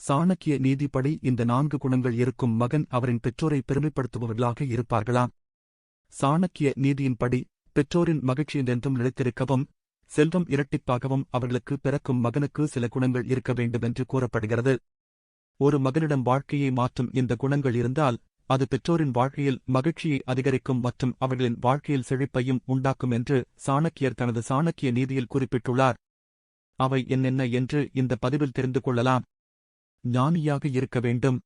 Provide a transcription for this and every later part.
சாணக்கிய நீதிப்படி இந்த நான்கு குணங்கள் இருக்கும் மகன் அவரின் பெற்றோரை பெருமைப்படுத்துபவர்களாக இருப்பார்களாம் சாணக்கிய நீதியின்படி பெற்றோரின் மகிழ்ச்சியென்றும் நிலைத்திருக்கவும் செல்வம் இரட்டிப்பாகவும் அவர்களுக்கு பிறக்கும் மகனுக்கு சில குணங்கள் இருக்க வேண்டும் என்று கூறப்படுகிறது. ஒரு மகனிடம் வாழ்க்கையை மாற்றும் இந்த குணங்கள் இருந்தால் அது பெற்றோரின் வாழ்க்கையில் மகிழ்ச்சியை அதிகரிக்கும் மற்றும் அவர்களின் வாழ்க்கையில் செழிப்பையும் உண்டாக்கும் என்று சாணக்கியர் தனது சாணக்கிய நீதியில் குறிப்பிட்டுள்ளார். அவை என்னென்ன என்று இந்த பதிவில் தெரிந்து கொள்ளலாம். ஞானியாக இருக்க வேண்டும்.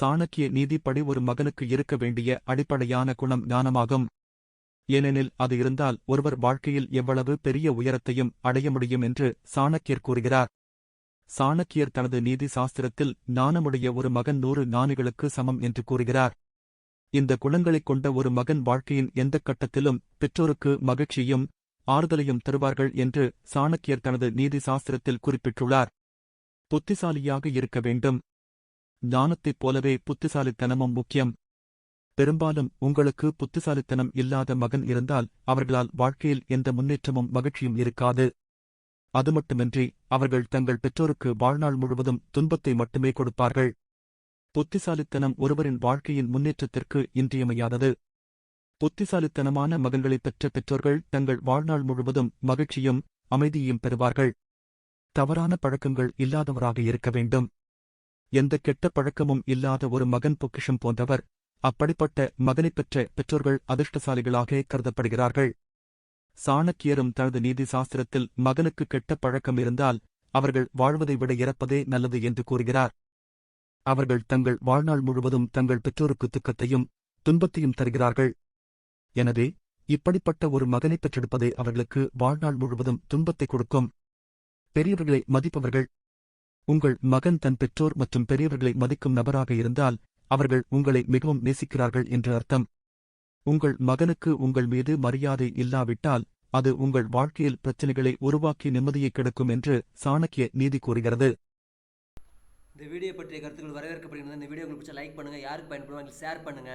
சாணக்கிய நீதிப்படி ஒரு மகனுக்கு இருக்க வேண்டிய அடிப்படையான குணம் ஞானமாகும். ஏனெனில் அது இருந்தால் ஒருவர் வாழ்க்கையில் எவ்வளவு பெரிய உயரத்தையும் அடைய முடியும் என்று சாணக்கியர் கூறுகிறார். சாணக்கியர் தனது நீதி சாஸ்திரத்தில் ஞானமுடைய ஒரு மகன் நூறு ஞானிகளுக்கு சமம் என்று கூறுகிறார். இந்த குணங்களைக் கொண்ட ஒரு மகன் வாழ்க்கையின் எந்தக் கட்டத்திலும் பெற்றோருக்கு மகிழ்ச்சியும் ஆறுதலையும் தருவார்கள் என்று சாணக்கியர் தனது நீதி சாஸ்திரத்தில் குறிப்பிட்டுள்ளார். புத்திசாலியாக இருக்க வேண்டும். ஞானத்தைப் போலவே புத்திசாலித்தனமும் முக்கியம். பெரும்பாலும் உங்களுக்கு புத்திசாலித்தனம் இல்லாத மகன் இருந்தால் அவர்களால் வாழ்க்கையில் எந்த முன்னேற்றமும் மகிழ்ச்சியும் இருக்காது. அது மட்டுமின்றி அவர்கள் தங்கள் பெற்றோருக்கு வாழ்நாள் முழுவதும் துன்பத்தை மட்டுமே கொடுப்பார்கள். புத்திசாலித்தனம் ஒருவரின் வாழ்க்கையின் முன்னேற்றத்திற்கு இன்றியமையாதது. புத்திசாலித்தனமான மகன்களைப் பெற்ற பெற்றோர்கள் தங்கள் வாழ்நாள் முழுவதும் மகிழ்ச்சியும் அமைதியையும் பெறுவார்கள். தவறான பழக்கங்கள் இல்லாதவராக இருக்க வேண்டும். எந்த கெட்ட பழக்கமும் இல்லாத ஒரு மகன் பொக்கிஷம் போன்றவர் அப்படிப்பட்ட மகனைப் பெற்ற பெற்றோர்கள் அதிர்ஷ்டசாலிகளாக கருதப்படுகிறார்கள். சாணக்கியரும் தனது நீதி சாஸ்திரத்தில் மகனுக்கு கெட்ட பழக்கம் இருந்தால் அவர்கள் வாழ்வதை விட இறப்பதே நல்லது என்று கூறுகிறார். அவர்கள் தங்கள் வாழ்நாள் முழுவதும் தங்கள் பெற்றோருக்கு துக்கத்தையும் துன்பத்தையும் தருகிறார்கள். எனவே இப்படிப்பட்ட ஒரு மகனைப் பெற்றெடுப்பதே அவர்களுக்கு வாழ்நாள் முழுவதும் துன்பத்தை கொடுக்கும். பெரியவர்களை மதிப்பவர்கள் உங்கள் மகன் தன் பெற்றோர் மற்றும் பெரியவர்களை மதிக்கும் நபராக இருந்தால் அவர்கள் உங்களை மிகவும் நேசிக்கிறார்கள் என்று அர்த்தம் உங்கள் மகனுக்கு உங்கள் மீது மரியாதை இல்லாவிட்டால் அது உங்கள் வாழ்க்கையில் பிரச்சனைகளை உருவாக்கி நிம்மதியை கெடுக்கும் என்று சாணக்கிய நீதி கூறுகிறது இந்த வீடியோ பற்றிய கருத்துக்கள் வரவேற்கப்படுகிறது இந்த வீடியோ உங்களுக்கு லைக் பண்ணுங்க யாருக்கு பயன்படுவாங்க ஷேர் பண்ணுங்க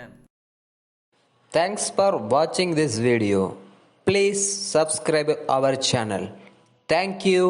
Thanks for watching this video. Please subscribe our channel. Thank you.